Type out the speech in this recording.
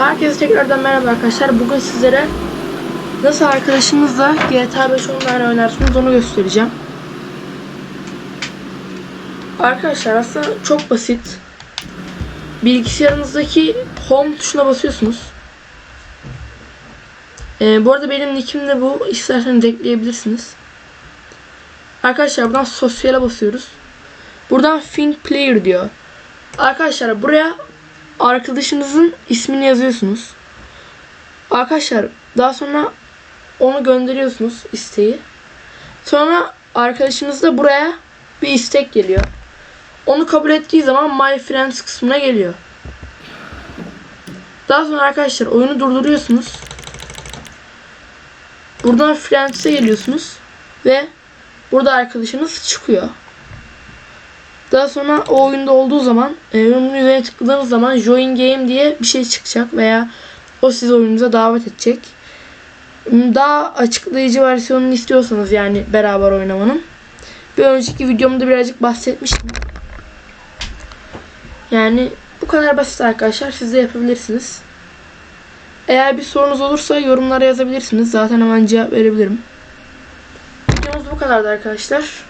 Herkese tekrardan merhaba arkadaşlar. Bugün sizlere nasıl arkadaşınızla GTA 5 online oynarsınız onu göstereceğim. Arkadaşlar aslında çok basit. Bilgisayarınızdaki home tuşuna basıyorsunuz. Ee, bu arada benim nickim de bu. İsterseniz ekleyebilirsiniz. Arkadaşlar buradan sosyale basıyoruz. Buradan think player diyor. Arkadaşlar buraya arkadaşınızın ismini yazıyorsunuz. Arkadaşlar daha sonra onu gönderiyorsunuz isteği. Sonra arkadaşınız da buraya bir istek geliyor. Onu kabul ettiği zaman My Friends kısmına geliyor. Daha sonra arkadaşlar oyunu durduruyorsunuz. Buradan Friends'e geliyorsunuz ve burada arkadaşınız çıkıyor. Daha sonra o oyunda olduğu zaman e, onun üzerine tıkladığınız zaman Join Game diye bir şey çıkacak veya o sizi oyununuza davet edecek. Daha açıklayıcı versiyonunu istiyorsanız yani beraber oynamanın. Bir önceki videomda birazcık bahsetmiştim. Yani bu kadar basit arkadaşlar. Siz de yapabilirsiniz. Eğer bir sorunuz olursa yorumlara yazabilirsiniz. Zaten hemen cevap verebilirim. Videomuz bu kadardı arkadaşlar.